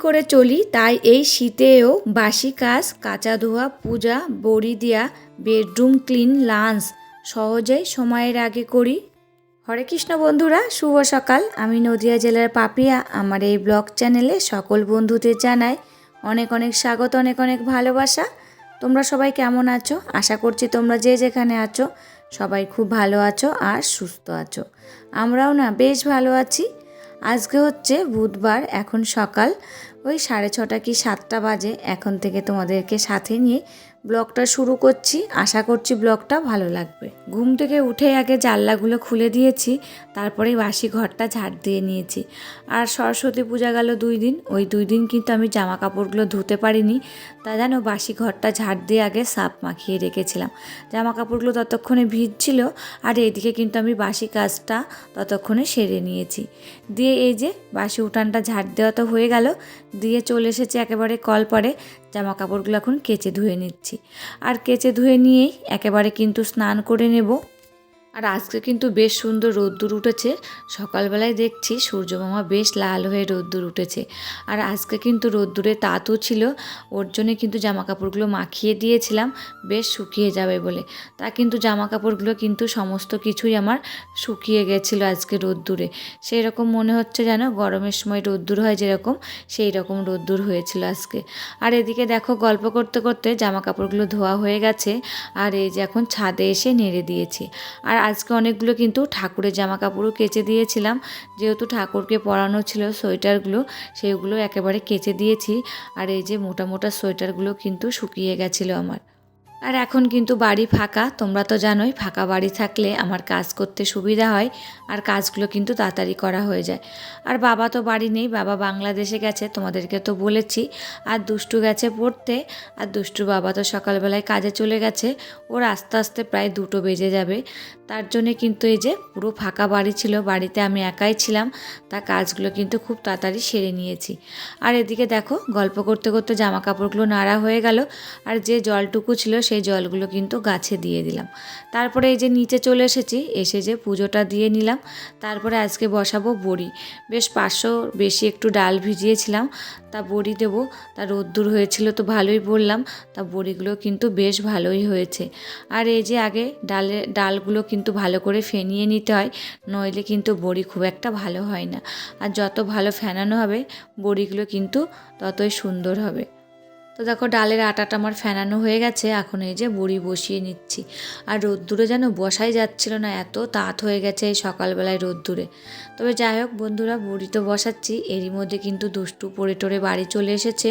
করে চলি, তাই এই শীতেও বাসি কাজ, কাঁচা ধোয়া, পূজা, বড়ি দেওয়া বেডরুম ক্লিন, লাঞ্চ সহজেই সময়ের আগে করি। হরে কৃষ্ণ বন্ধুরা, শুভ সকাল। আমি নদিয়া জেলার পাপিয়া। আমার এই ব্লগ চ্যানেলে সকল বন্ধুদের জানাই অনেক অনেক স্বাগত, অনেক অনেক ভালোবাসা। তোমরা সবাই কেমন আছো? আশা করছি তোমরা যে যেখানে আছো, সবাই খুব ভালো আছো আর সুস্থ আছো। আমরাও না বেশ ভালো আছি। আজকে হচ্ছে বুধবার, এখন সকাল। ওই সাড়ে ছটা কি সাতটা বাজে এখন থেকে তোমাদেরকে সাথে নিয়ে ব্লগটা শুরু করছি। আশা করছি ব্লগটা ভালো লাগবে। ঘুম থেকে উঠে আগে জানলাগুলো খুলে দিয়েছি তারপরে বাসি ঘরটা ঝাড় দিয়ে নিয়েছি। আর সরস্বতী পূজা গেল দুই দিন। ওই দুই দিন কিন্তু আমি জামা কাপড়গুলো ধুতে পারিনি। তা যেন বাসি ঘরটা ঝাড় দিয়ে আগে সাপ মাখিয়ে রেখেছিলাম। জামা কাপড়গুলো ততক্ষণে ভিজছিল আর এদিকে কিন্তু আমি বাসি কাজটা ততক্ষণে সেরে নিয়েছি। দিয়ে এই যে বাসি উঠানটা ঝাড় দেওয়া তো হয়ে গেল। দিয়ে চলে এসেছে একেবারে কল পরে জামা কাপড়গুলো এখন কেচে ধুয়ে নিচ্ছি। আর কেচে ধুয়ে নিয়েই একেবারে কিন্তু স্নান করে নেব। আর আজকে কিন্তু বেশ সুন্দর রোদ্দুর উঠেছে। সকালবেলায় দেখছি সূর্যমামা বেশ লাল হয়ে রোদ্দুর উঠেছে। আর আজকে কিন্তু রোদ্দুরে তাঁতও ছিল, ওর জন্যে কিন্তু জামা কাপড়গুলো মাখিয়ে দিয়েছিলাম, বেশ শুকিয়ে যাবে বলে। তা কিন্তু জামা কাপড়গুলো কিন্তু সমস্ত কিছুই আমার শুকিয়ে গেছিল আজকে রোদ্দুরে। সেই রকম মনে হচ্ছে যেন গরমের সময় রোদ্দুর হয় যেরকম, সেই রকম রোদ্দুর হয়েছিল আজকে। আর এদিকে দেখো গল্প করতে করতে জামা কাপড়গুলো ধোয়া হয়ে গেছে, আর এই যে এখন ছাদে এসে নেড়ে দিয়েছি। আর আজকে অনেকগুলো কিন্তু ঠাকুরের জামা কাপড়ও কেচে দিয়েছিলাম। যেহেতু ঠাকুরকে পরানো ছিল সোয়েটারগুলো, সেইগুলো একেবারে কেচে দিয়েছি। আর এই যে মোটা মোটা সোয়েটারগুলো কিন্তু শুকিয়ে গেছিল আমার। আর এখন কিন্তু বাড়ি ফাঁকা, তোমরা তো জানোই ফাঁকা বাড়ি থাকলে আমার কাজ করতে সুবিধা হয় আর কাজগুলো কিন্তু তাড়াতাড়ি করা হয়ে যায়। আর বাবা তো বাড়ি নেই, বাবা বাংলাদেশে গেছে, তোমাদেরকে তো বলেছি। আর দুষ্টু গেছে পড়তে, আর দুষ্টু বাবা তো সকালবেলায় কাজে চলে গেছে, ওর আস্তে আস্তে প্রায় দুটো বেজে যাবে। তার জন্যে কিন্তু এই যে পুরো ফাঁকা বাড়ি ছিল, বাড়িতে আমি একাই ছিলাম, তা কাজগুলো কিন্তু খুব তাড়াতাড়ি সেরে নিয়েছি। আর এদিকে দেখো, গল্প করতে করতে জামা কাপড়গুলো নাড়া হয়ে গেল, আর যে জলটুকু ছিল সেই জলগুলো কিন্তু গাছে দিয়ে দিলাম। তারপরে এই যে নিচে চলে এসেছি, এসে যে পুজোটা দিয়ে নিলাম। তারপরে আজকে বসাবো বড়ি। বেশ পাঁচশো বেশি একটু ডাল ভিজিয়েছিলাম, তা বড়ি দেবো। তা রোদ্দুর হয়েছিল তো ভালোই বললাম, তা বড়িগুলো কিন্তু বেশ ভালোই হয়েছে। আর এই যে আগে ডালে, ডালগুলো কিন্তু ভালো করে ফেনিয়ে নিতে হয়, নইলে কিন্তু বড়ি খুব একটা ভালো হয় না। আর যত ভালো ফেনানো হবে, বড়িগুলো কিন্তু ততই সুন্দর হবে। তো দেখো ডালের আটাটা আমার ফেনানো হয়ে গেছে, এখন এই যে বড়ি বসিয়ে নিচ্ছি। আর রোদ্দুরে যেন বসাই যাচ্ছিল না, এত তাঁত হয়ে গেছে এই সকালবেলায় রোদ্দুরে। তবে যাই হোক বন্ধুরা, বড়ি তো বসাচ্ছি, এরই মধ্যে কিন্তু দুষ্টু পড়ে টোরে বাড়ি চলে এসেছে।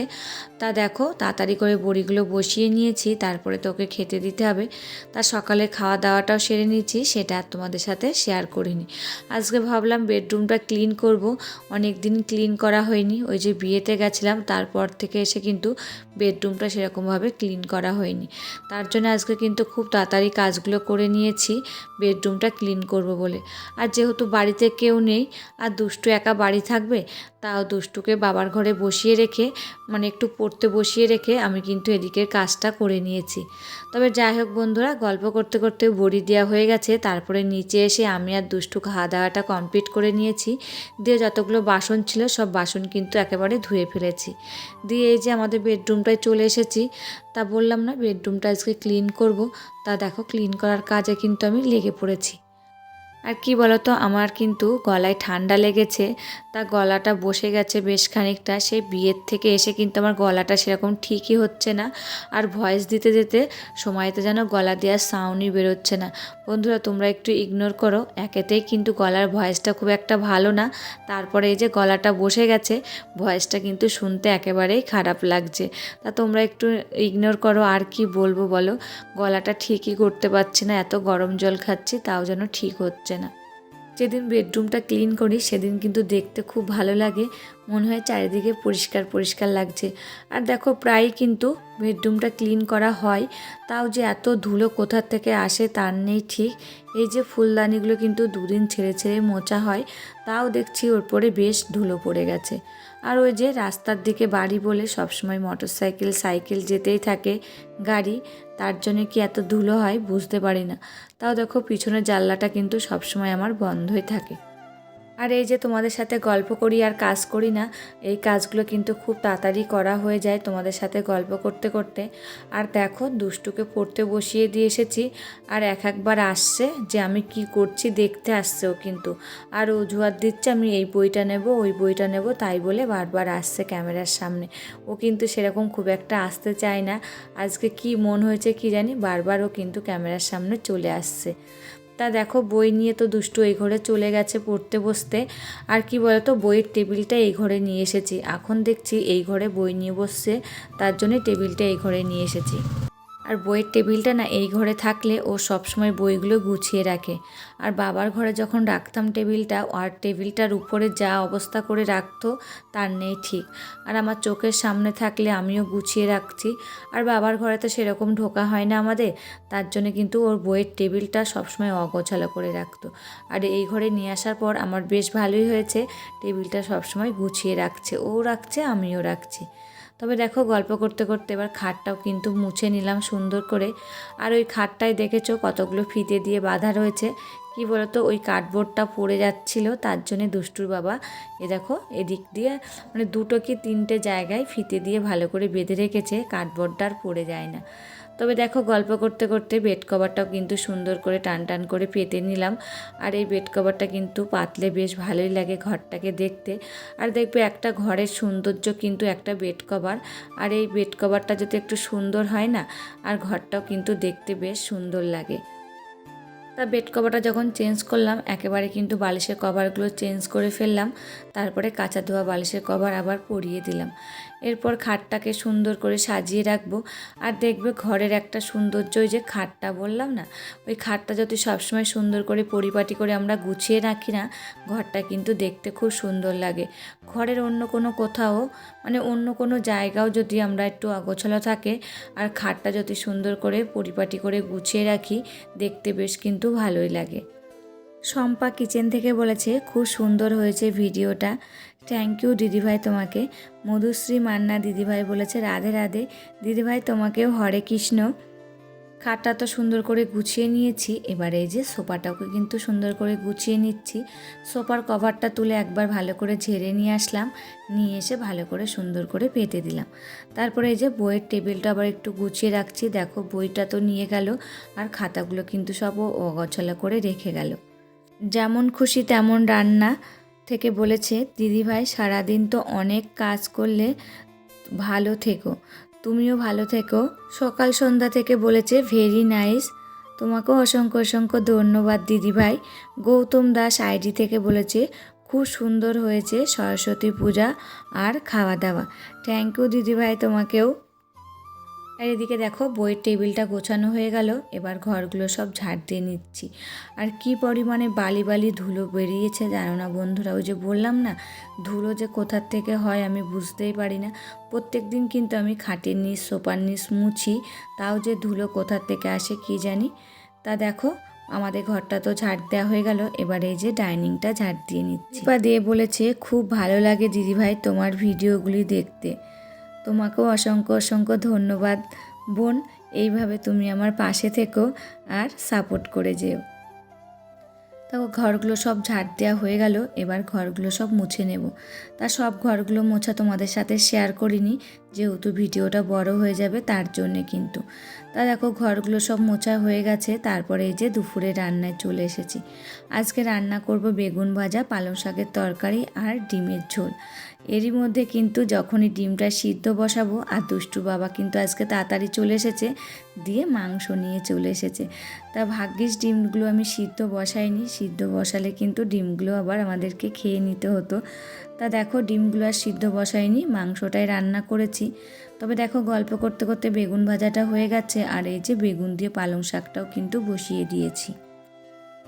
তা দেখো, তাড়াতাড়ি করে বড়িগুলো বসিয়ে নিয়েছি, তারপরে তোকে খেতে দিতে হবে। তা সকালে খাওয়া দাওয়াটাও সেরে নিয়েছি, সেটা আর তোমাদের সাথে শেয়ার করিনি। আজকে ভাবলাম বেডরুমটা ক্লিন করব অনেক দিন ক্লিন করা হয়নি, ওই যে বিয়েতে গেছিলাম, তারপর থেকে এসে কিন্তু বেডরুমটা সেরকমভাবে ক্লিন করা হয়নি। তার জন্য আজকে কিন্তু খুব তাড়াতাড়ি কাজগুলো করে নিয়েছি বেডরুমটা ক্লিন করব বলে। আর যেহেতু বাড়িতে কেউ নেই, আর দুষ্টু একা বাড়ি থাকবে, তাও দুষ্টুকে বাবার ঘরে বসিয়ে রেখে মানে একটু পড়তে বসিয়ে রেখে আমি কিন্তু এদিকের কাজটা করে নিয়েছি। তবে যাই হোক বন্ধুরা, গল্প করতে করতে বড়ি দেওয়া হয়ে গেছে। তারপরে নিচে এসে আমি আর দুষ্টু খাওয়া দাওয়াটা কমপ্লিট করে নিয়েছি। দিয়ে যতগুলো বাসন ছিল, সব বাসন কিন্তু একেবারে ধুয়ে ফেলেছি। দিয়ে এই যে আমাদের বেডরুমটায় চলে এসেছি। তা বললাম না, বেডরুমটা আজকে ক্লিন করব। তা দেখো, ক্লিন করার কাজে কিন্তু আমি লেগে পড়েছি। আর কি বলতো, আমার কিন্তু গলায় ঠান্ডা লেগেছে, তা গলাটা বসে গেছে বেশ খানিকটা। সেই বিয়ের থেকে এসে কিন্তু আমার গলাটা সেরকম ঠিকই হচ্ছে না। আর ভয়েস দিতে দিতে সময়তে যেন গলা দেওয়ার সাউন্ডই বেরোচ্ছে না। বন্ধুরা, তোমরা একটু ইগনোর করো, একেতেই কিন্তু গলার ভয়েসটা খুব একটা ভালো না। তারপরে এই যে গলাটা বসে গেছে ভয়েসটা কিন্তু শুনতে একেবারেই খারাপ লাগছে। তা তোমরা একটু ইগনোর করো, আর কি বলব বলো? গলাটা ঠিকই করতে পারছি না, এত গরম জল খাচ্ছি, তাও যেন ঠিক হচ্ছে না। যেদিন বেডরুমটা ক্লিন করি, সেদিন কিন্তু দেখতে খুব ভালো লাগে। মনে হয় চারিদিকে পরিষ্কার পরিষ্কার লাগছে। আর দেখো, প্রায়ই কিন্তু বেডরুমটা ক্লিন করা হয়। তাও যে এত ধুলো কোথার থেকে আসে তার নেই ঠিক। এই যে ফুলদানিগুলো কিন্তু দুদিন ছেড়ে ছেড়ে মোচা হয়, তাও দেখছি ওর পরে বেশ ধুলো পড়ে গেছে। আর ওই যে রাস্তার দিকে বাড়ি বলে সবসময় মোটর সাইকেল সাইকেল যেতেই থাকে গাড়ি, তার জন্য কি এত ধুলো হয় বুঝতে পারি না। তাও দেখো পিছনের জানলাটা কিন্তু সবসময় আমার বন্ধই থাকে। আর এই যে তোমাদের সাথে গল্প করি আর কাজ করি না, এই কাজগুলো কিন্তু খুব তাড়াতাড়ি করা হয়ে যায় তোমাদের সাথে গল্প করতে করতে। আর দেখো, দুষ্টুকে পড়তে বসিয়ে দিয়ে এসেছি আর এক একবার আসছে যে আমি কি করছি দেখতে আসছে ও কিন্তু। আর অজুহাত দিচ্ছে, আমি এই বইটা নেব, ওই বইটা নেব, তাই বলে বারবার আসছে ক্যামেরার সামনে। ও কিন্তু সেরকম খুব একটা আসতে চায় না। আজকে কি মন হয়েছে কি জানি, বারবার ও কিন্তু ক্যামেরার সামনে চলে আসছে। তা দেখো, বই নিয়ে তো দুষ্টু এই ঘরে চলে গেছে পড়তে বসতে। আর কি বলতো, বইয়ের টেবিলটা এই ঘরে নিয়ে এসেছি। এখন দেখছি এই ঘরে বই নিয়ে বসছে, তার জন্য টেবিলটা এই ঘরে নিয়ে এসেছি। আর বইয়ের টেবিলটা না এই ঘরে থাকলে ও সবসময় বইগুলো গুছিয়ে রাখে। আর বাবার ঘরে যখন রাখতাম টেবিলটা আর টেবিলটার উপরে যা অবস্থা করে রাখতো, তার নেই ঠিক। আর আমার চোখের সামনে থাকলে আমিও গুছিয়ে রাখছি। আর বাবার ঘরে তো সেরকম ঢোকা হয় না আমাদের, তার জন্য কিন্তু ওর বইয়ের টেবিলটা সবসময় অগোছালো করে রাখতো। আর এই ঘরে নিয়ে আসার পর আমার বেশ ভালোই হয়েছে, টেবিলটা সবসময় গুছিয়ে রাখছে, ও রাখছে, আমিও রাখছি। তবে দেখো গল্প করতে করতে এবার খাটটাও কিন্তু মুছে নিলাম সুন্দর করে। আর ওই খাটটায় দেখেছ কতগুলো ফিতে দিয়ে বাঁধা রয়েছে? কি বলতো, ওই কার্ডবোর্ডটা পড়ে যাচ্ছিল, তার জন্যে দুষ্টুর বাবা, এ দেখো এদিক দিয়ে মানে দুটো কি তিনটে জায়গায় ফিতে দিয়ে ভালো করে বেঁধে রেখেছে, কার্ডবোর্ডটা আর পড়ে যায় না। তবে দেখো গল্প করতে করতে বেড কভারটাও কিন্তু সুন্দর করে টান টান করে পেতে নিলাম। আর এই বেড কভারটা কিন্তু পাতলে বেশ ভালোই লাগে ঘরটাকে দেখতে। আর দেখবে একটা ঘরের সৌন্দর্য কিন্তু একটা বেড কভার আর এই বেড কভারটা যদি একটু সুন্দর হয় না, আর ঘরটাও কিন্তু দেখতে বেশ সুন্দর লাগে। তা বেড কভারটা যখন চেঞ্জ করলাম, একেবারে কিন্তু বালিশের কভারগুলো চেঞ্জ করে ফেললাম। তারপরে কাঁচা ধোয়া বালিশের কভার আবার পরিয়ে দিলাম। এরপর খাটটাকে সুন্দর করে সাজিয়ে রাখব। আর দেখবে ঘরের একটা সৌন্দর্য, ওই যে খাটটা বললাম না? ওই খাটটা যদি সবসময় সুন্দর করে পরিপাটি করে আমরা গুছিয়ে রাখি না, ঘরটা কিন্তু দেখতে খুব সুন্দর লাগে। ঘরের অন্য কোনো কোথাও মানে অন্য কোনো জায়গাও যদি আমরা একটু অগোছালো থাকে, আর খাটটা যদি সুন্দর করে পরিপাটি করে গুছিয়ে রাখি, দেখতে বেশ কিন্তু ভালোই লাগে। শম্পা কিচেন থেকে বলেছে, খুব সুন্দর হয়েছে ভিডিওটা। থ্যাংক ইউ দিদিভাই তোমাকে। মধুশ্রী মান্না দিদিভাই বলেছে, রাধে রাধে। দিদিভাই তোমাকেও হরে কৃষ্ণ। খাটটা তো সুন্দর করে গুছিয়ে নিয়েছি। এবার এই যে সোফাটাকে কিন্তু সুন্দর করে গুছিয়ে নিচ্ছি। সোফার কভারটা তুলে একবার ভালো করে ঝেড়ে নিয়ে আসলাম। নিয়ে এসে ভালো করে সুন্দর করে পেতে দিলাম। তারপরে এই যে বইয়ের টেবিলটা আবার একটু গুছিয়ে রাখছি। দেখো, বইটা তো নিয়ে গেল। আর খাতাগুলো কিন্তু সব অগছলা করে রেখে গেল। যেমন খুশি তেমন রান্না। থেকে বলেছে দিদিভাই সারাদিন তো অনেক কাজ করলে ভালো থেকো। তুমিও ভালো থেকো। সকাল সন্ধ্যা থেকে বলেছে ভেরি নাইস তোমাকেও অসংখ্য অসংখ্য ধন্যবাদ দিদিভাই গৌতম দাস আইডি থেকে বলেছে, খুব সুন্দর হয়েছে সরস্বতী পূজা আর খাওয়া দাওয়া। থ্যাংক ইউ দিদিভাই তোমাকেও আর এদিকে দেখো, বইয়ের টেবিলটা গোছানো হয়ে গেল। এবার ঘরগুলো সব ঝাড় দিয়ে নিচ্ছি। আর কি পরিমাণে বালি বালি ধুলো বেরিয়েছে জানো না বন্ধুরা? ওই যে বললাম না, ধুলো যে কোথার থেকে হয় আমি বুঝতেই পারি না। প্রত্যেক দিন কিন্তু আমি খাটের নিচ সোপার নিচ মুছি, তাও যে ধুলো কোথার থেকে আসে কি জানি? তা দেখো, আমাদের ঘরটা তো ঝাড় দেওয়া হয়ে গেল। এবার এই যে ডাইনিংটা ঝাড় দিয়ে নিচ্ছি। বা দিয়ে বলেছে, খুব ভালো লাগে দিদিভাই তোমার ভিডিওগুলি দেখতে। তোমাকেও অসংখ্য অসংখ্য ধন্যবাদ। বোন, এইভাবে তুমি আমার পাশে থেকো আর সাপোর্ট করে যেও। তাও ঘরগুলো সব ঝাড় দেওয়া হয়ে গেল, এবার ঘরগুলো সব মুছে নেব। তা সব ঘরগুলো মোছা তোমাদের সাথে শেয়ার করিনি। যেহেতু ভিডিওটা বড় হয়ে যাবে তার জন্যে কিন্তু। তা দেখো, ঘরগুলো সব মোছা হয়ে গেছে, তারপরে এই যে দুপুরে রান্নায় চলে এসেছি। আজকে রান্না করব বেগুন ভাজা, পালং শাকের তরকারি আর ডিমের ঝোল। এরই মধ্যে কিন্তু যখনই ডিমটা সিদ্ধ বসাবো আর দুষ্টু বাবা কিন্তু আজকে তাড়াতাড়ি চলে এসেছে, দিয়ে মাংস নিয়ে চলে এসেছে। তা ভাগ্যিস ডিমগুলো আমি সিদ্ধ বসাইনি, সিদ্ধ বসালে কিন্তু ডিমগুলো আবার আমাদেরকে খেয়ে নিতে হতো। তা দেখো, ডিমগুলো আর সিদ্ধ বসাইনি মাংসটাই রান্না করেছি। তবে দেখো, গল্প করতে করতে বেগুন ভাজাটা হয়ে গেছে, আর এই যে বেগুন দিয়ে পালং শাকটাও কিন্তু বসিয়ে দিয়েছি।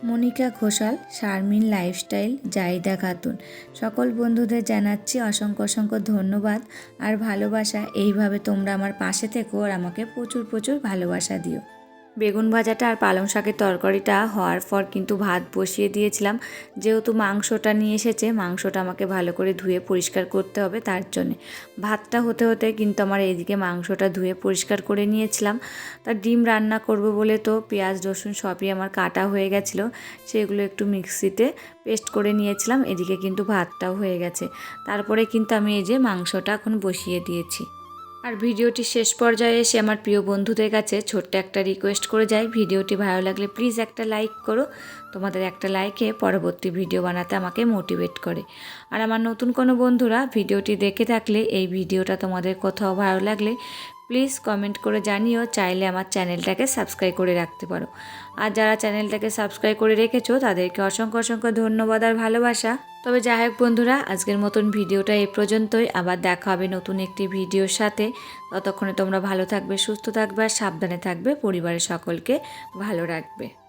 মনিকা ঘোষাল, শারমিন লাইফস্টাইল, জাইদা খাতুন। সকল বন্ধুদের জানাচ্ছি অসংখ্য অসংখ্য ধন্যবাদ আর ভালোবাসা। এইভাবে তোমরা আমার পাশে থেকো আর আমাকে প্রচুর প্রচুর ভালোবাসা দিও। বেগুন ভাজাটা আর পালং শাকের তরকারিটা হওয়ার পর কিন্তু ভাত বসিয়ে দিয়েছিলাম। যেহেতু মাংসটা নিয়ে এসেছে, মাংসটা আমাকে ভালো করে ধুয়ে পরিষ্কার করতে হবে তার জন্যে। ভাতটা হতে হতে কিন্তু আমার এইদিকে মাংসটা ধুয়ে পরিষ্কার করে নিয়েছিলাম। তার ডিম রান্না করব বলে তো পেঁয়াজ, রসুন সবই আমার কাটা হয়ে গেছিল। সেগুলো একটু মিক্সিতে পেস্ট করে নিয়েছিলাম, এদিকে কিন্তু ভাতটাও হয়ে গেছে। তারপরে কিন্তু আমি এই যে মাংসটা এখন বসিয়ে দিয়েছি। আর ভিডিওটি শেষ পর্যায়ে এসে আমার প্রিয় বন্ধুদের কাছে ছোট্ট একটা রিকোয়েস্ট করে যাই। ভিডিওটি ভালো লাগলে প্লিজ একটা লাইক করো। তোমাদের একটা লাইকে পরবর্তী ভিডিও বানাতে আমাকে মোটিভেট করে। আর আমার নতুন কোনো বন্ধুরা ভিডিওটি দেখে থাকলে এই ভিডিওটা তোমাদের কোথাও ভালো লাগলে প্লিজ কমেন্ট করে জানিও, চাইলে আমার চ্যানেলটাকে সাবস্ক্রাইব করে রাখতে পারো। আর যারা চ্যানেলটাকে সাবস্ক্রাইব করে রেখেছো, তাদেরকে অসংখ্য অসংখ্য ধন্যবাদ আর ভালোবাসা। তবে যাই হোক বন্ধুরা, আজকের মতন ভিডিওটা এ পর্যন্তই। আবার দেখা হবে নতুন একটি ভিডিওর সাথে। ততক্ষণে তোমরা ভালো থাকবে, সুস্থ থাকবে আর সাবধানে থাকবে। পরিবারের সকলকে ভালো রাখবে।